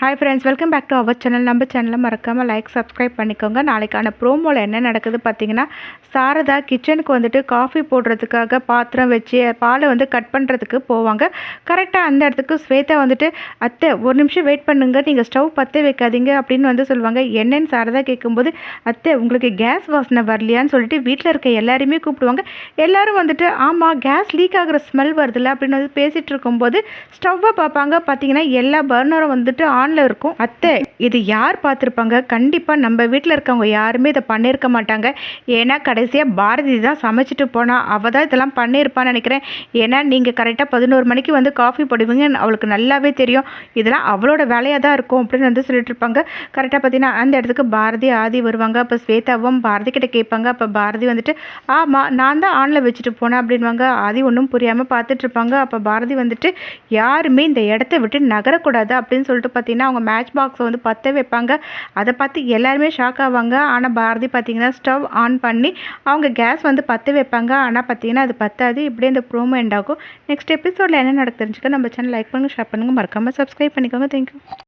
Hi friends welcome back to our channel நம்ம சேனலை மறக்காமல் லைக் சப்ஸ்கிரைப் பண்ணிக்கோங்க. நாளைக்கான ப்ரோமோவில் என்ன நடக்குது பார்த்தீங்கன்னா சாரதா கிச்சனுக்கு வந்துட்டு காஃபி போடுறதுக்காக பாத்திரம் வச்சு பாலை வந்து கட் பண்ணுறதுக்கு போவாங்க. கரெக்டாக அந்த இடத்துக்கு ஸ்வேதா வந்துட்டு அத்தை ஒரு நிமிஷம் வெயிட் பண்ணுங்க. நீங்கள் ஸ்டவ் பற்ற வைக்காதீங்க. அப்படின்னு வந்து சொல்லுவாங்க. என்னன்னு சாரதா கேட்கும்போது அத்தை உங்களுக்கு கேஸ் வாசனை வரலையான்னு சொல்லிட்டு வீட்டில் இருக்க எல்லாருமே கூப்பிடுவாங்க. எல்லோரும் வந்துட்டு ஆமாம் கேஸ் லீக் ஆகிற ஸ்மெல் வருதுல்ல. அப்படின்னு வந்து பேசிகிட்டு இருக்கும்போது ஸ்டவ்வை பார்ப்பாங்க. பார்த்தீங்கன்னா எல்லா பர்னரும் வந்துட்டு ஆனில் இருக்கும். அத்தை இது யார் பார்த்துருப்பாங்க? கண்டிப்பாக நம்ம வீட்டில் இருக்கவங்க யாருமே இதை பண்ணியிருக்க மாட்டாங்க. ஏன்னா கடைசியாக பாரதி தான் சமைச்சிட்டு போனால் அவள் தான் இதெல்லாம் பண்ணியிருப்பான்னு நினைக்கிறேன். ஏன்னா நீங்கள் கரெக்டாக பதினோரு மணிக்கு வந்து காஃபி போடுவீங்கன்னு அவளுக்கு நல்லாவே தெரியும். இதெல்லாம் அவளோட வேலையாக தான் இருக்கும் அப்படின்னு வந்து சொல்லிட்டு இருப்பாங்க. கரெக்டாக பார்த்தீங்கன்னா அந்த இடத்துக்கு பாரதி ஆதி வருவாங்க. அப்போ ஸ்வேதாவும் பாரதி கிட்ட கேட்பாங்க. அப்போ பாரதி வந்துட்டு ஆமாம் நான் தான் ஆனில் வச்சுட்டு போனேன் அப்படின்வாங்க ஆதி ஒன்றும் புரியாமல் பார்த்துட்டு இருப்பாங்க. அப்போ பாரதி வந்துட்டு யாருமே இந்த இடத்த விட்டு நகரக்கூடாது அப்படின்னு சொல்லிட்டு பார்த்தீங்கன்னா அவங்க மேட்ச் பாக்ஸை வந்து பற்ற வைப்பாங்க. அதை பார்த்து எல்லாருமே ஷாக் ஆவாங்க. ஆனால் பாரதி பார்த்தீங்கன்னா ஸ்டவ் ஆன் பண்ணி அவங்க கேஸ் வந்து பற்ற வைப்பாங்க. ஆனால் பார்த்தீங்கன்னா அது பத்தாது. இப்படியே இந்த ப்ரோமோ எண்ட் ஆகும். நெக்ஸ்ட் எபிசோடில் என்ன நடக்கு தெரிஞ்சுக்க நம்ம சேனல் லைக் பண்ணுங்கள் ஷேர் பண்ணுங்கள் மறக்காமல் சப்ஸ்கிரைப் பண்ணிக்கோங்க. தேங்க்யூ